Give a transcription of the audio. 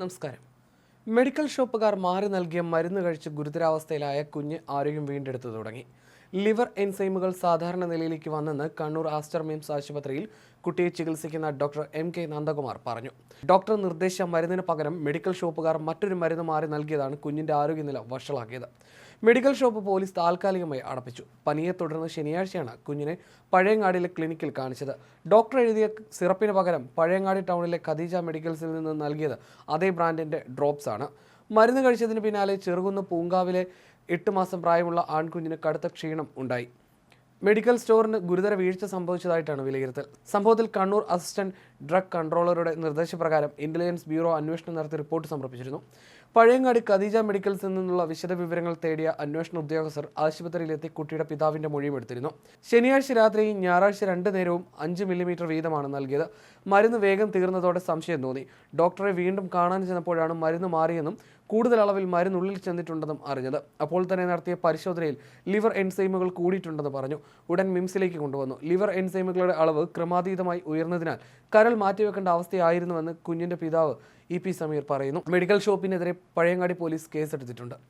നമസ്കാരം. മെഡിക്കൽ ഷോപ്പുകാർ മാറി നൽകിയ മരുന്ന് കഴിച്ച് ഗുരുതരാവസ്ഥയിലായ കുഞ്ഞ് ആരോഗ്യം വീണ്ടെടുത്തു തുടങ്ങി. ലിവർ എൻസൈമുകൾ സാധാരണ നിലയിലേക്ക് വന്നെന്ന് കണ്ണൂർ ആസ്റ്റർ മിംസ് ആശുപത്രിയിൽ കുട്ടിയെ ചികിത്സിക്കുന്ന ഡോക്ടർ എം കെ നന്ദകുമാർ പറഞ്ഞു. ഡോക്ടർ നിർദ്ദേശിച്ച മരുന്നിന് പകരം മെഡിക്കൽ ഷോപ്പുകാർ മറ്റൊരു മരുന്ന് മാറി നൽകിയതാണ് കുഞ്ഞിന്റെ ആരോഗ്യനില വഷളാക്കിയത്. മെഡിക്കൽ ഷോപ്പ് പോലീസ് താൽക്കാലികമായി അടപ്പിച്ചു. പനിയെ തുടർന്ന് ശനിയാഴ്ചയാണ് കുഞ്ഞിനെ പഴയങ്ങാടിയിലെ ക്ലിനിക്കിൽ കാണിച്ചത്. ഡോക്ടർ എഴുതിയ സിറപ്പിന് പകരം പഴയങ്ങാടി ടൗണിലെ ഖദീജ മെഡിക്കൽസിൽ നിന്ന് നൽകിയത് അതേ ബ്രാൻഡിന്റെ ഡ്രോപ്സ് ആണ് മരുന്ന് കഴിച്ചതിന് പിന്നാലെ ചെറുകുന്ന് പൂങ്കാവിലെ എട്ട് മാസം പ്രായമുള്ള ആൺകുഞ്ഞിന് കടുത്ത ക്ഷീണം ഉണ്ടായി. മെഡിക്കൽ സ്റ്റോറിന് ഗുരുതര വീഴ്ച സംഭവിച്ചതായിട്ടാണ് വിലയിരുത്തൽ. സംഭവത്തിൽ കണ്ണൂർ അസിസ്റ്റന്റ് ഡ്രഗ് കൺട്രോളറുടെ നിർദ്ദേശപ്രകാരം ഇന്റലിജൻസ് ബ്യൂറോ അന്വേഷണം നടത്തി റിപ്പോർട്ട് സമർപ്പിച്ചിരുന്നു. പഴയങ്ങാടി ഖദീജ മെഡിക്കൽസിൽ നിന്നുള്ള വിശദവിവരങ്ങൾ തേടിയ അന്വേഷണ ഉദ്യോഗസ്ഥർ ആശുപത്രിയിലെത്തി കുട്ടിയുടെ പിതാവിന്റെ മൊഴിയും എടുത്തിരുന്നു. ശനിയാഴ്ച രാത്രിയും ഞായറാഴ്ച രണ്ട് നേരവും അഞ്ച് മില്ലിമീറ്റർ വീതമാണ് നൽകിയത്. മരുന്ന് വേഗം തീർന്നതോടെ സംശയം തോന്നി. ഡോക്ടറെ വീണ്ടും കാണാൻ ചെന്നപ്പോഴാണ് മരുന്ന് മാറിയെന്നും കൂടുതൽ അളവിൽ മരുന്നുള്ളിൽ ചെന്നിട്ടുണ്ടെന്നും അറിഞ്ഞത്. അപ്പോൾ തന്നെ നടത്തിയ പരിശോധനയിൽ ലിവർ എൻസൈമുകൾ കൂടിയിട്ടുണ്ടെന്ന് പറഞ്ഞു. ഉടൻ മിംസിലേക്ക് കൊണ്ടുവന്നു. ലിവർ എൻസൈമുകളുടെ അളവ് ക്രമാതീതമായി ഉയർന്നതിനാൽ കരൾ മാറ്റിവെക്കേണ്ട അവസ്ഥയായിരുന്നുവെന്ന് കുഞ്ഞിന്റെ പിതാവ് ഇ പി സമീർ പറയുന്നു. മെഡിക്കൽ ഷോപ്പിനെതിരെ പഴയങ്ങാടി പോലീസ് കേസെടുത്തിട്ടുണ്ട്.